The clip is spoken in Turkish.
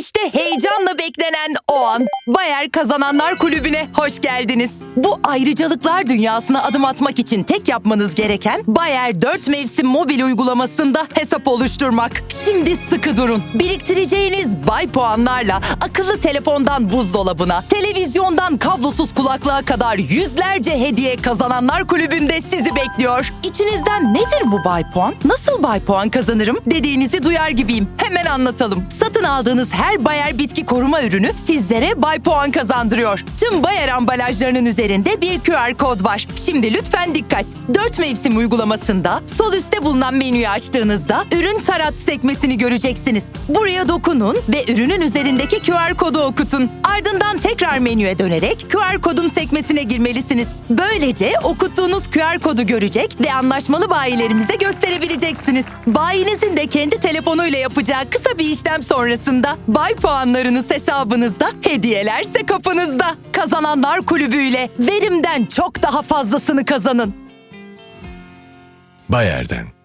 İşte heyecanla beklenen o an. Bayer Kazananlar Kulübü'ne hoş geldiniz. Bu ayrıcalıklar dünyasına adım atmak için tek yapmanız gereken Bayer 4 mevsim mobil uygulamasında hesap oluşturmak. Şimdi sıkı durun. Biriktireceğiniz bay puanlarla akıllı telefondan buzdolabına, televizyondan kablosuz kulaklığa kadar yüzlerce hediye Kazananlar Kulübü'nde sizi bekliyor. İçinizden nedir bu bay puan? Nasıl bay puan kazanırım dediğinizi duyar gibiyim. Hemen anlatalım. Satın aldığınız her Bayer bitki koruma ürünü sizlere bay puan kazandırıyor. Tüm Bayer ambalajlarının üzerinde bir QR kod var. Şimdi lütfen dikkat. 4 mevsim uygulamasında sol üstte bulunan menüyü açtığınızda ürün tarat sekmesini göreceksiniz. Buraya dokunun ve ürünün üzerindeki QR kodu okutun. Ardından tekrar menüye dönerek QR kodum sekmesine girmelisiniz. Böylece okuttuğunuz QR kodu görecek ve anlaşmalı bayilerimize gösterebileceksiniz. Bayinizin de kendi telefonuyla yapacağı kısa bir işlem sonrasında bay puanlarınız hesabınızda, hediyelerse kapınızda. Kazananlar kulübüyle verimden çok daha fazlasını kazanın. Bayer'den.